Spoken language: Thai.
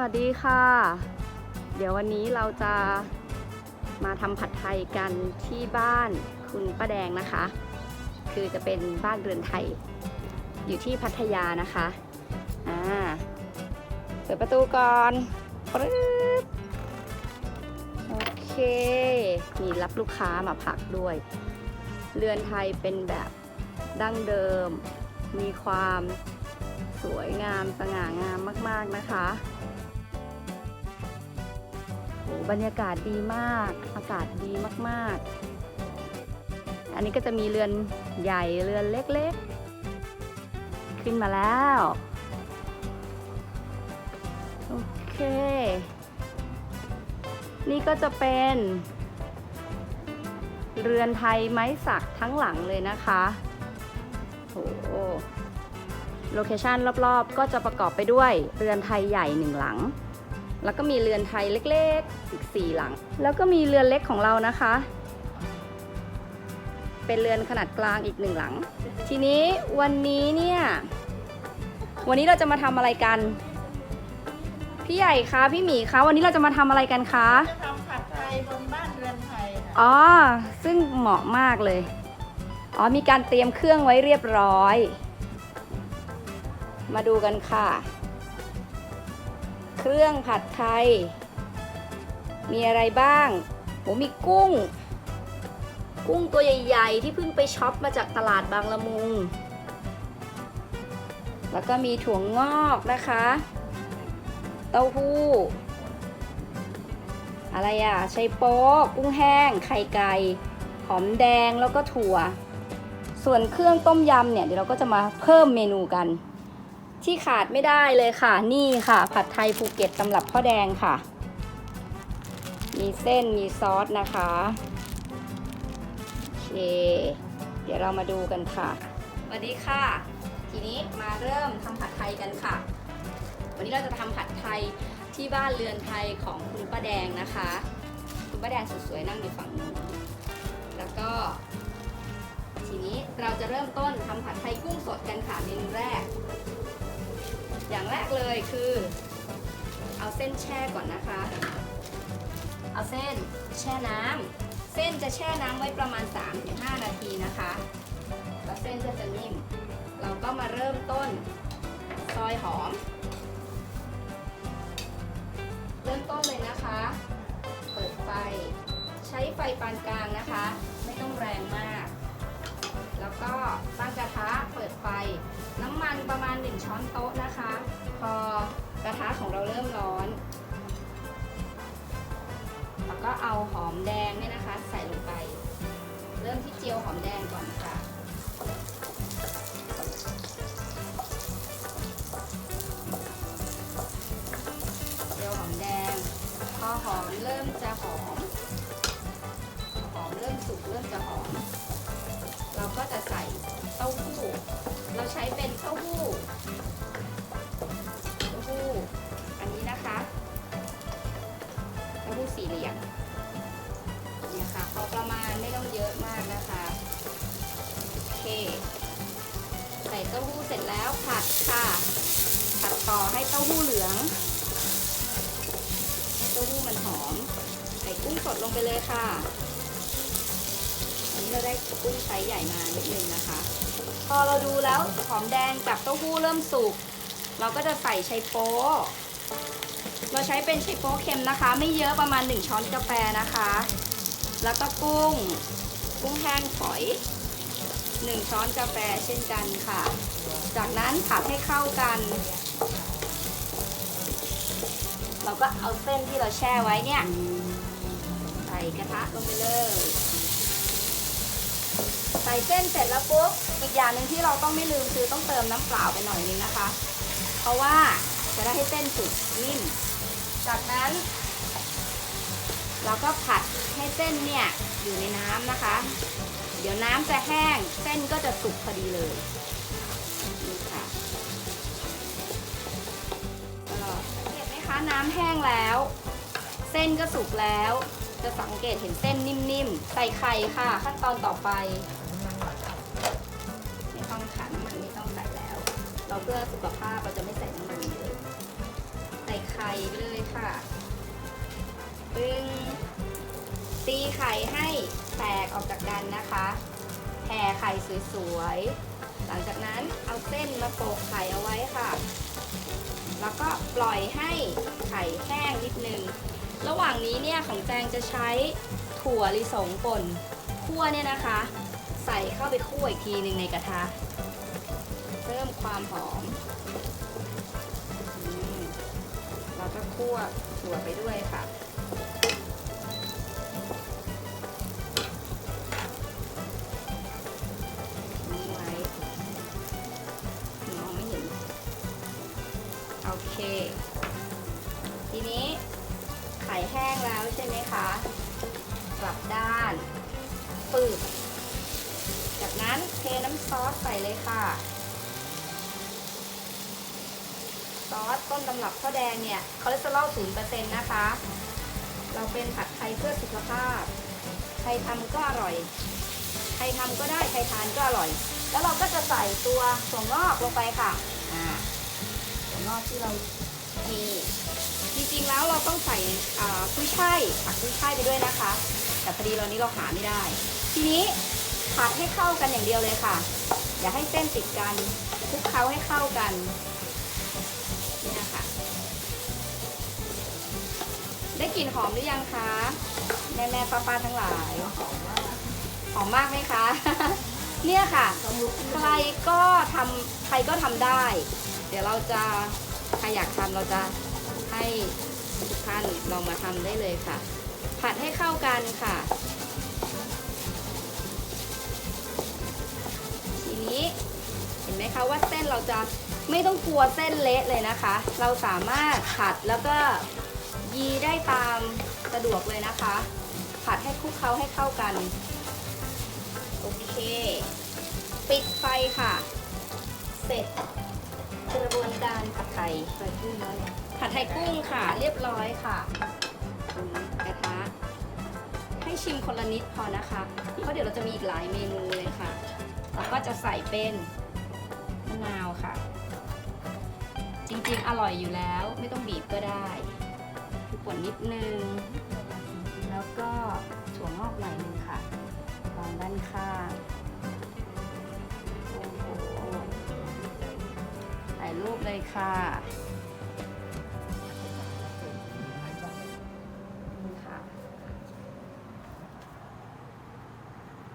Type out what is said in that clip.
วัสดีค่ะ เดี๋ยววันนี้เราจะมาทำผัดไทยกันที่บ้านคุณป้าแดงนะคะ คือจะเป็นบ้านเรือนไทย อยู่ที่พัทยานะคะอ่าเปิดประตูก่อนปึ๊บโอเค มีรับลูกค้ามาพักด้วย เรือนไทยเป็นแบบดั้งเดิม มีความสวยงามสง่างามมาก ๆ นะคะ บรรยากาศดีมาก อากาศดีมากๆ อันนี้ก็จะมีเรือนใหญ่เรือนเล็กๆ ขึ้นมาแล้ว โอเค นี่ก็จะเป็น เรือนไทยไม้สักทั้งหลังเลยนะคะโหโลเคชันรอบๆ ก็จะประกอบไปด้วยเรือนไทยใหญ่หนึ่งหลัง แล้วก็มีเรือนไทยเล็กๆ อีก 4 หลัง แล้วก็มีเรือนเล็กของเรานะคะ เป็นเรือนขนาดกลางอีกหนึ่งหลัง ทีนี้วันนี้เนี่ย วันนี้เราจะมาทำอะไรกัน พี่ใหญ่คะพี่หมีคะวันนี้เราจะมาทำอะไรกันคะ จะทำผัดไทยบนบ้านเรือนไทยค่ะอ๋อ ซึ่งเหมาะมากเลย อ๋อ มีการเตรียมเครื่องไว้เรียบร้อย มาดูกันค่ะเค รื่องผัดไทย มีอะไรบ้างโหมีกุ้ง กุ้งตัวใหญ่ ๆ ที่เพิ่งไปช็อปมาจากตลาดบางละมุง แล้วก็มีถั่วงอกนะคะ เต้าหู้ อะไรอะไชโป๊กกุ้งแห้ง ไข่ไก่ หอมแดงแล้วก็ถั่ว ส่วนเครื่องต้มยำเนี่ยเดี๋ยวเราก็จะมาเพิ่มเมนูกัน ที่ขาดไม่ได้เลยค่ะ นี่ค่ะ ผัดไทยภูเก็ตตำรับพ่อแดงค่ะ มีเส้นมีซอสนะคะโอเค เดี๋ยวเรามาดูกันค่ะสวัสดีค่ะ ทีนี้มาเริ่มทำผัดไทยกันค่ะ วันนี้เราจะทำผัดไทยที่บ้านเรือนไทยของคุณป้าแดงนะคะ คุณป้าแดงสวยๆนั่งอยู่ฝั่งนู้นแล้วก็ทีนี้เราจะเริ่มต้นทำผัดไทยกุ้งสดกันค่ะเมนูแรก อย่างแรกเลยคือ เอาเส้นแช่ก่อนนะคะ เอาเส้นแช่น้ำเส้นจะแช่น้ำไว้ประมาณ 3-5 นาทีนะคะแล้วเส้นก็จะนิ่ม เราก็มาเริ่มต้นซอยหอม เริ่มต้นเลยนะคะ เปิดไฟ ใช้ไฟปานกลางนะคะ ไม่ต้องแรงมาก แล้วก็ตั น้ำมันประมาณ 1 ช้อนโต๊ะนะคะ พอกระทะของเราเริ่มร้อน แล้วก็เอาหอมแดงเนี่ยนะคะ ใส่ลงไป เริ่มที่เจียวหอมแดงก่อนค่ะเจียวหอมแดง พอหอมเริ่มจะหอมาหู้ เราใช้เป็นเต้าหู้เต้าหู้ อันนี้นะคะเต้าหู้สี่เหลี่ยมเนี่ยค่ะพอประมาณไม่ต้องเยอะมากนะคะโอเค ใส่เต้าหู้เสร็จแล้วผัดค่ะผัดต่อให้เต้าหู้เหลืองให้เต้าหู้มันหอม ใส่กุ้งสดลงไปเลยค่ะ อันนี้เราได้กุ้งไซส์ใหญ่มานิดนึงนะคะ พอเราดูแล้วหอมแดงกับเต้าหู้เริ่มสุก เราก็จะใส่ไชโป๊ะเราใช้เป็นไชโป๊ะเค็มนะคะ ไม่เยอะประมาณ 1 ช้อนกาแฟนะคะ แล้วก็กุ้ง กุ้งแห้งฝอย 1 ช้อนกาแฟเช่นกันค่ะ จากนั้นผัดให้เข้ากัน เราก็เอาเส้นที่เราแช่ไว้เนี่ยใส่กระทะลงไปเลย ใส่เส้นเสร็จแล้วปุ๊บอีกอย่างหนึ่งที่เราต้องไม่ลืมคือต้องเติมน้ำเปล่าไปหน่อยนึงนะคะ เพราะว่าจะได้ให้เส้นสุกนิ่ม จากนั้น เราก็ผัดให้เส้นเนี่ยอยู่ในน้ำนะคะ เดี๋ยวน้ำจะแห้งเส้นก็จะสุกพอดีเลยนี่ค่ะก็เห็นไหมคะน้ำแห้งแล้ว เส้นก็สุกแล้ว จะสังเกตเห็นเส้นนิ่มๆ ใส่ไข่ค่ะ ขั้นตอนต่อไป ไม่ต้องค่ะน้ำมันไม่ต้องใส่แล้ว เราเพื่อสุขภาพเราจะไม่ใส่น้ำมันเยอะใส่ไข่ไปเลยค่ะปึ้งตีไข่ให้แตกออกจากกันนะคะแผ่ไข่สวยๆ หลังจากนั้นเอาเส้นมาโปะไข่เอาไว้ค่ะ แล้วก็ปล่อยให้ไข่แห้งนิดนึง ระหว่างนี้เนี่ยของแจงจะใช้ถั่วลิสงป่นคั่วเนี่ยนะคะ ใส่เข้าไปคั่วอีกทีหนึ่งในกระทะเพิ่มความหอมอแล้วก็คั่วถั่วไปด้วยค่ะน้องไม่เห็นโอเค ทีนี้ ห้งแล้วใช่ไหมคะกลับด้านปึบจากนั้นเทน้ำซอสใส่เลยค่ะ ซอสต้นตำรับข้าวแดงเนี่ยคอเลสเตอรอล0%นะคะ เราเป็นผัดไทยเพื่อสุขภาพ ใครทำก็อร่อย ใครทำก็ได้ ใครทานก็อร่อย แล้วเราก็จะใส่ตัวถั่วงอกลงไปค่ะ อ่าถั่วงอกที่เรามี จริงๆแล้วเราต้องใส่กุ้ยช่ายผักกุ้ยช่ายไปด้วยนะคะ แต่พอดีเรานี้เราหาไม่ได้ ทีนี้ผัดให้เข้ากันอย่างเดียวเลยค่ะ อย่าให้เส้นติดกันคลุกเคล้าให้เข้ากันเนี่ยค่ะได้กลิ่นหอมหรือยังคะแม่แม่ป้าป้าทั้งหลายหอมมากไหมคะ เนี่ยค่ะใครก็ทำใครก็ทำได้ เดี๋ยวเราจะใครอยากทำเราจะ ให้ทุกท่านลองมาทำได้เลยค่ะ ผัดให้เข้ากันค่ะ ทีนี้เห็นไหมคะว่าเส้นเราจะไม่ต้องกลัวเส้นเละเลยนะคะ เราสามารถผัดแล้วก็ยีได้ตามสะดวกเลยนะคะ ผัดให้คลุกเคล้าให้เข้ากัน โอเค ปิดไฟค่ะ เสร็จกระบวนการผัดไทยใส่กุ้งแล้ว ผัดไทยกุ้งค่ะ เรียบร้อยค่ะกระทะให้ชิมคนละนิดพอนะคะ เพราะเดี๋ยวเราจะมีอีกหลายเมนูเลยค่ะ แล้วก็จะใส่เป็นมะนาวค่ะ จริงๆ อร่อยอยู่แล้ว ไม่ต้องบีบก็ได้พริกป่นนิดนึง แล้วก็ถั่วงอกหน่อยนึงค่ะวางด้านข้างถ่ายรูปเลยค่ะ